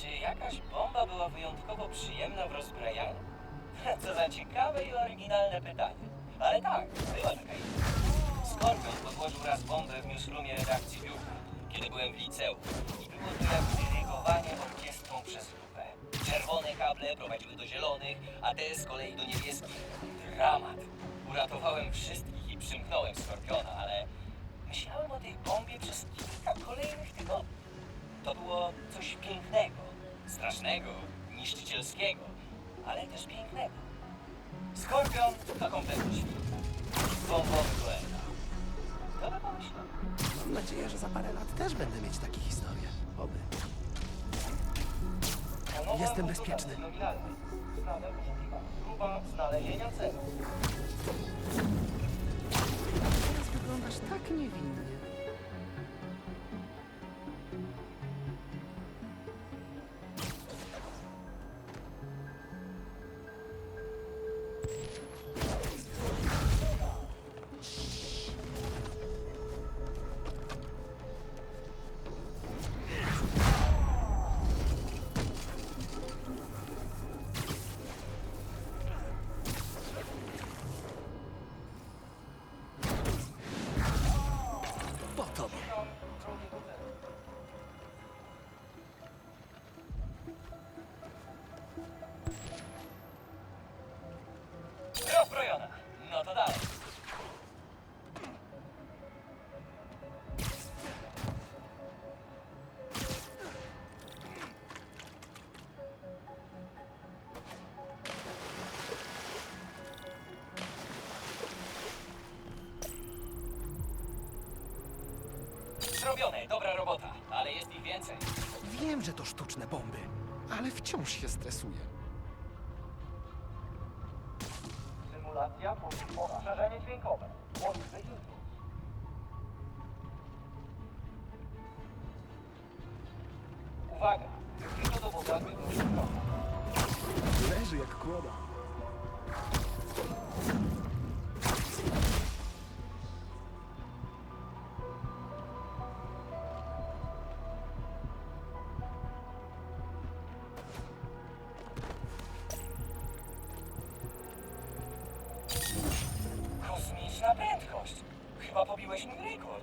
Czy jakaś bomba była wyjątkowo przyjemna w rozbrajaniu? Co za ciekawe i oryginalne pytanie. Ale tak, była taka. Skorpion podłożył raz bombę w newsroomie redakcji biura, kiedy byłem w liceum. I było to jak dyrygowanie orkiestrą przez lupę. Czerwone kable prowadziły do zielonych, a te z kolei do niebieskich. Dramat. Uratowałem wszystkich i przymknąłem Skorpiona, ale myślałem o tej bombie To było coś pięknego, strasznego, niszczycielskiego, ale też pięknego. Skorpion to kompletny świt. Bombowy dueta. Kto by pomyślał? Mam nadzieję, że za parę lat też będę mieć takie historie. Oby. Jestem bezpieczny. nominalnej. Sprawa poszukiwana. Próba znalezienia celu. Teraz wyglądasz tak niewinnie. tobą. Zrobione, dobra robota, ale jest ich więcej. Wiem, że to sztuczne bomby, ale wciąż się stresuję. Symulacja po ostrzeżenie dźwiękowe. Łączny impuls. Uwaga! Dowód aktywności wroga. Leży jak kłoda. neuen Rekord.